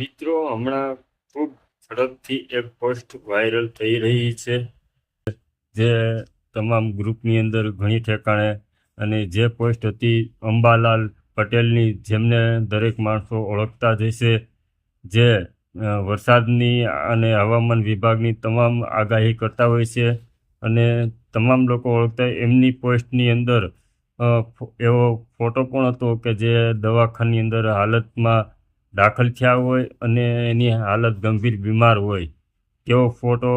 મિત્રો, હમણાં ખૂબ ઝડપથી એક પોસ્ટ વાયરલ થઈ રહી છે, જે તમામ ગ્રુપની અંદર ઘણી ઠેકાણે અને જે પોસ્ટ હતી અંબાલાલ પટેલની, જેમને દરેક માણસો ઓળખતા જ હશે, જે વરસાદની અને હવામાન વિભાગની તમામ આગાહી કરતા હોય છે અને તમામ લોકો ઓળખતા એમની પોસ્ટની અંદર એવો ફોટો પણ હતો કે જે દવાખાની અંદર હાલતમાં દાખલ થયા હોય અને એની હાલત ગંભીર બીમાર હોય તેવો ફોટો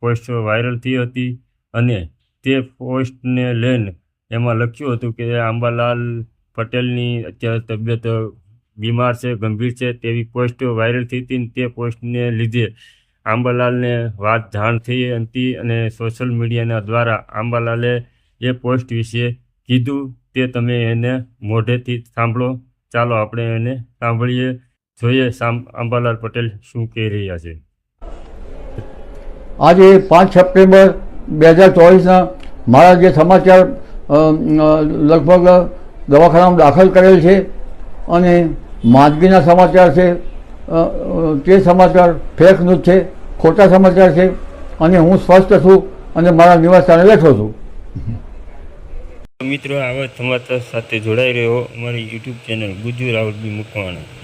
પોસ્ટ વાયરલ થઈ હતી અને તે પોસ્ટને લઈને એમાં લખ્યું હતું કે આંબાલાલ પટેલની અત્યારે તબિયત બીમાર છે, ગંભીર છે, તેવી પોસ્ટ વાયરલ થઈ હતી તે પોસ્ટને લીધે આંબાલાલને વાત જાણ થઈ હતી અને સોશિયલ મીડિયાના દ્વારા આંબાલાલે એ પોસ્ટ વિશે કીધું. તે તમે એને મોઢેથી સાંભળો. ચાલો આપણે એને સાંભળીએ, જોઈએ અંબાલાલ પટેલ શું કહી રહ્યા છે. આજે પાંચ સપ્ટેમ્બર બે હજાર ચોવીસના મારા જે સમાચાર લગભગ દવાખાનામાં દાખલ કરેલ છે અને માંદગીના સમાચાર છે તે સમાચાર ફેક ન્યૂઝ છે, ખોટા સમાચાર છે અને હું સ્વસ્થ છું અને મારા નિવાસસ્થાને બેઠો છું. મિત્રો આવા તમારા સાથે જોડાઈ રહ્યો અમારી YouTube channel Guju Rahul B Mukwana